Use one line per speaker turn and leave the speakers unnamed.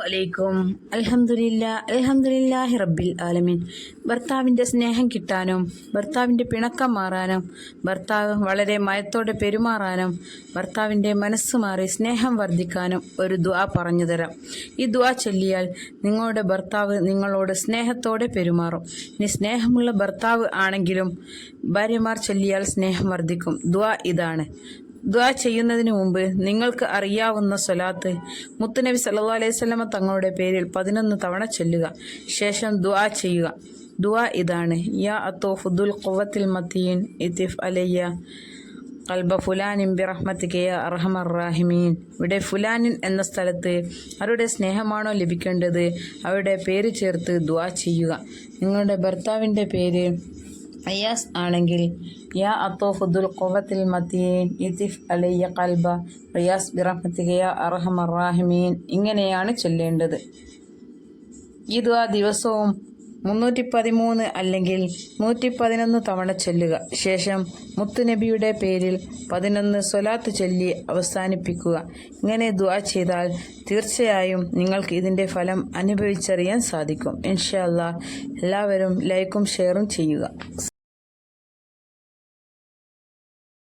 അലൈക്കും അലഹമില്ല അൽഹംദുലില്ലാഹി റബ്ബിൽ ആലമീൻ. ഭർത്താവിന്റെ സ്നേഹം കിട്ടാനും ഭർത്താവിന്റെ പിണക്കം മാറാനും ഭർത്താവ് വളരെ മയത്തോടെ പെരുമാറാനും ഭർത്താവിന്റെ മനസ്സ് മാറി സ്നേഹം വർദ്ധിക്കാനും ഒരു ദുആ പറഞ്ഞു തരാം. ഈ ദുആ ചൊല്ലിയാൽ നിങ്ങളുടെ ഭർത്താവ് നിങ്ങളോട് സ്നേഹത്തോടെ പെരുമാറും. ഇനി സ്നേഹമുള്ള ഭർത്താവ് ആണെങ്കിലും ഭാര്യമാർ ചൊല്ലിയാൽ സ്നേഹം വർദ്ധിക്കും. ദുആ ഇതാണ്. ദ്വാ ചെയ്യുന്നതിന് മുമ്പ് നിങ്ങൾക്ക് അറിയാവുന്ന സ്വലാത്ത് മുത്തുനബി അലൈഹി വസല്ലമ തങ്ങളുടെ പേരിൽ പതിനൊന്ന് തവണ ചൊല്ലുക. ശേഷം ദ്വാ ചെയ്യുക. ദ്വാ ഇതാണ്. യാ അത്തോ ഫുദുൽ ഖുവത്തിൽ മത്തീൻ ഇത്തിഫ് അലയ്യ കൽബ ഫുലാനിൻ ബിറഹ്മത്തിക യാ അർഹമർ റാഹിമീൻ. ഇവിടെ ഫുലാനിൻ എന്ന സ്ഥലത്ത് അവരുടെ സ്നേഹമാണോ ലഭിക്കേണ്ടത് അവരുടെ പേര് ചേർത്ത് ദ്വാ ചെയ്യുക. നിങ്ങളുടെ ഭർത്താവിന്റെ പേര് അയ്യാസ് ആണെങ്കിൽ യാ അത്തോ ഹുദുൽ ഖുവത്തിൽ മത്തിയേൻ ഇത്തിഫ് അലയ്യ കൽബ റിയാസ് ബിറഹത്തികയ അർഹമർ റാഹിമീൻ ഇങ്ങനെയാണ് ചൊല്ലേണ്ടത്. ഈ ആ ദിവസവും മുന്നൂറ്റി പതിമൂന്ന് അല്ലെങ്കിൽ നൂറ്റി പതിനൊന്ന് തവണ ചൊല്ലുക. ശേഷം മുത്തുനബിയുടെ പേരിൽ പതിനൊന്ന് സ്വലാത്ത് ചൊല്ലി അവസാനിപ്പിക്കുക. ഇങ്ങനെ ദുവാ ചെയ്താൽ തീർച്ചയായും നിങ്ങൾക്ക് ഇതിന്റെ ഫലം അനുഭവിച്ചറിയാൻ സാധിക്കും. ഇൻഷാ അല്ലാ എല്ലാവരും ലൈക്കും ഷെയറും ചെയ്യുക.